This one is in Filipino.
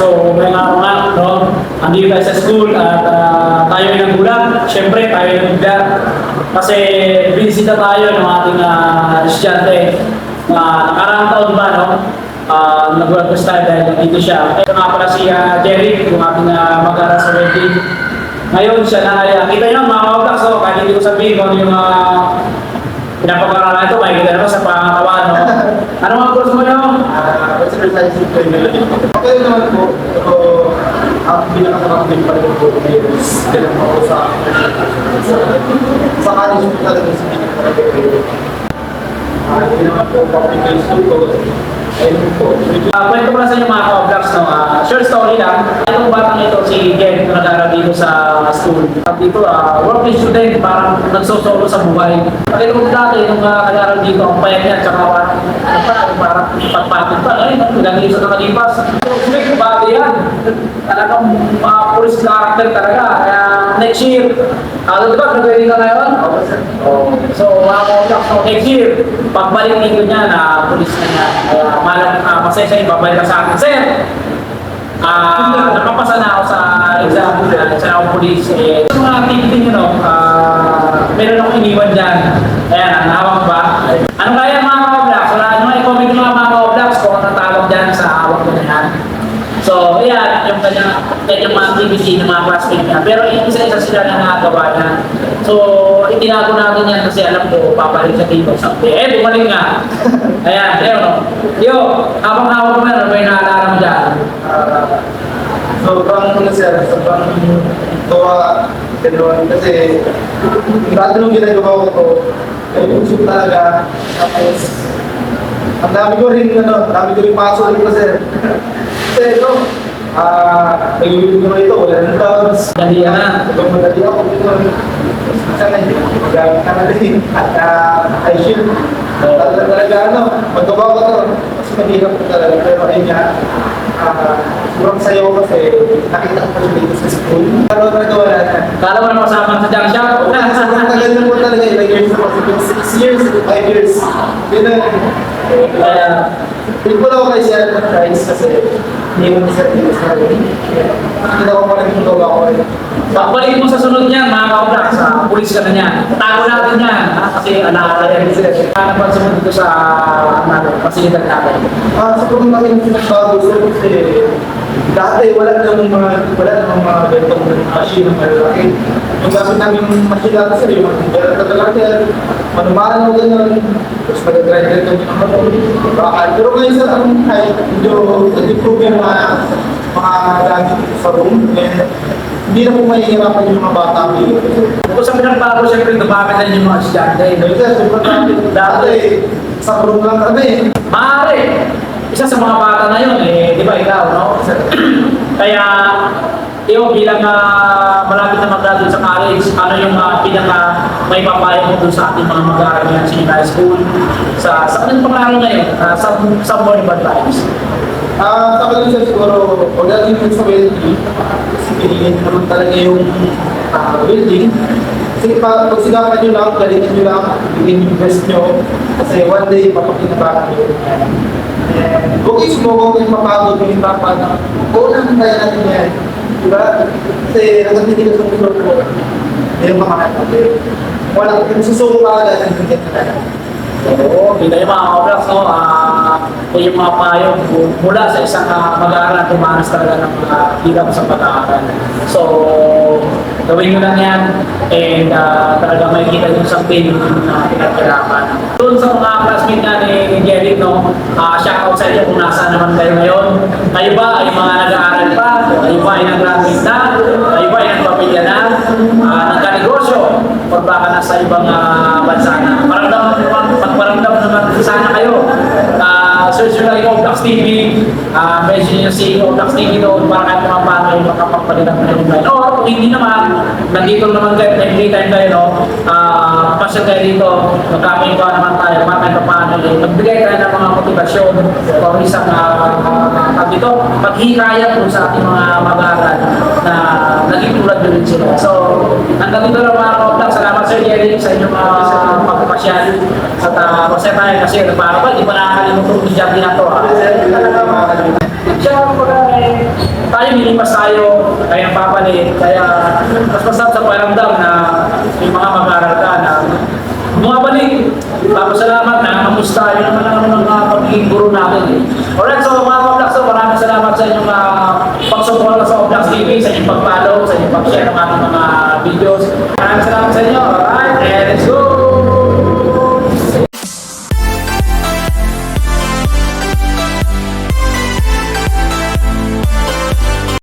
So, ngayong araw nga, no, andito tayo sa school at ah, tayo ay nagulat. Siyempre, tayo ay nagulat. Kasi binisita tayo ng ating uh, estudyante na nakaraang taon ba, no? Uh, nagulat ko tayo dahil nandito siya. Ito nga pala si ah, Jerry, yung ating uh, mag-aaral sa wedding. Ngayon siya na, uh, kita nyo mga kautak, so kahit hindi ko sabihin kung ano yung uh, pinapag-aralan ito, makikita naman sa pangatawan, no? Ano mga course mo exercise yung. Okay naman po. Ito, ang pinakasamak din pa rin po is ganun po sa sa college po talaga sa pinakasamak Ah, hindi naman po practical school ko. Ayun. Uh, kwento ko lang sa inyo mga ka-vlogs, no? Ah, short story lang. Itong batang ito, si Jerry, na nag-aaral dito sa school. At dito, uh, working student, parang nagsosolo sa buhay. Pakita ko dati, nung uh, nag-aaral dito, ang payat niya, tsaka parang, pa, parang pagpapit pa. Ay, naging isa na kalipas. So, strict body yan. Talagang uh, police character talaga. Kaya next year, ano diba, graduate ka ngayon? Oh, so, mga ka-vlogs, so, next year, pagbalik dito niya na police na niya. Kaya, malang uh, masaya siya, ibabalik ka sa akin. Sir, ah nakapasa na ako sa exam na sa ako police. Eh, sa mga activity nyo, no, ah meron akong iniwan dyan. Ayan, ang hawak ba? Ano kaya mga ka-vlogs? Wala nyo, i-comment nyo mga mga ka-vlogs kung ano tawag dyan sa hawak ko na. So, ayan, yung kanyang, kanyang mga activity ng mga classmate niya. Pero yung isa-isa sila na nagagawa niya. So, itinago natin yan kasi alam ko, papalik siya dito sa Eh, bumalik nga. Ayan, ayun, no. Yo, habang hawak mo yan, ano ba yung naalala mo dyan? Ah, sobrang ano sir, sobrang gawa ganun kasi dati nung ginagawa ko to, ay usok talaga. Tapos, ang dami ko rin, ano, ang dami ko rin pasok rin ko sir. Kasi ito, ah, nag-ibig ko ito, wala nang clouds. Dali yan na. Ito madali ako dito. Sana magamit ka na rin. At ah, I shield. Talaga talaga ano, magawa ko to. Kasi mahirap ko talaga. Pero ayun nga, ah, sobrang sayo kasi nakita ko siya dito sa school. Pero talaga wala na. Kala mo na masama sa junk shop? Sobrang tagal na po talaga, ilang years na po. 6 years, 5 years. Yun na. Kaya, Hindi ko lang ako kay Sir Price kasi hindi mo sa Sir sa Nakita ko pa rin yung gawa rin. pagbalik mo sa sunod niyan, mga ka sa pulis ka na niyan. Tago natin yan, ha? kasi alaala yan. Ano pa sumunod dito sa ano, pasilidad natin? Ah, kung namin pinagbago sir kasi dati wala namang mga wala namang mga ganitong machine na malalaki. Yung gamit namin yung machine dati sir, yung mga tagalaki, manumalan o gano'n. Tapos mag-grinder kami ng ano, bakal. Pero ngayon sir, ang kahit medyo nag-improve yung mga mga gamit sa room, eh, hindi na po mahihirapan yung mga bata dito. Kung sa pinagbago, siyempre, dumami na yung mga estudyante. Ngayon sir, sobrang. Dati, sa room lang kami. Maaari, isa sa mga bata na yun, eh, di ba ikaw, no? Kaya, iyo bilang uh, malapit na mag-graduate sa college, ano yung uh, pinaka may papayo mo dun sa ating mga mag-aaral ngayon sa high school, sa sa kanilang pag-aaral ngayon, uh, sa some more advice. Ah, sa kanila sir, siguro, pagdating din sa welding, kasi pinilin naman talaga yung ah, welding. Kasi pa, pagsikapan nyo lang, galingan nyo lang, bigyan yung best nyo. Kasi one day, papakinabangan nyo. And, sumuko kayo mapagod yung hirapan na, oo naman tayo natin yan. Diba? Kasi hanggang hindi ka sumusunod ko, may makakat natin. Wala, kung susuko ka agad, hindi ka talaga. Oo, kita yung mga obras, no? Uh, yung mga payo mula sa isang uh, mag-aaral, tumanas talaga ng mga hirap sa pag-aaral. So, gawin nyo lang yan and uh, talaga may kita yung sa pain na pinaghirapan. Doon sa mga classmate nga ni Jerry, no? Uh, shout out sa inyo kung nasaan naman kayo ngayon. Kayo ba ay mga nag-aaral pa? Kayo ba ay nag-graduate na? Kayo ba ay nagpapilya na? Uh, nagka-negosyo? O baka nasa ibang uh, bansa na? Maramdaman magparamdam naman sana kayo. Uh, search nyo lang yung Oblax TV, uh, mention nyo si Oblax TV doon para kahit naman paano yung makapagpalitan ng online. Or kung hindi naman, nandito naman kayo, every time kayo, no, uh, pasyon kayo dito, magkamay ko naman tayo, para kahit paano, eh, magbigay tayo ng mga motivasyon or isang uh, uh, dito, paghihikayat po sa ating mga mag-aaral na naging tulad rin sila. So, hanggang dito lang mga Sir Jerry sa inyong uh, pagpapasyal. At uh, masaya tayo kasi ano pa ba, di pa nakakalimutan ko si Jackie na to. ah. Kasi talaga makakalimutan. Siya ang pag nilipas tayo, kaya papalit, kaya mas masarap sa pakiramdam na yung mga mag-aaral ka na bumabalik. Tapos salamat na, kamusta, yun naman ang mga pagiging guro natin eh. Alright,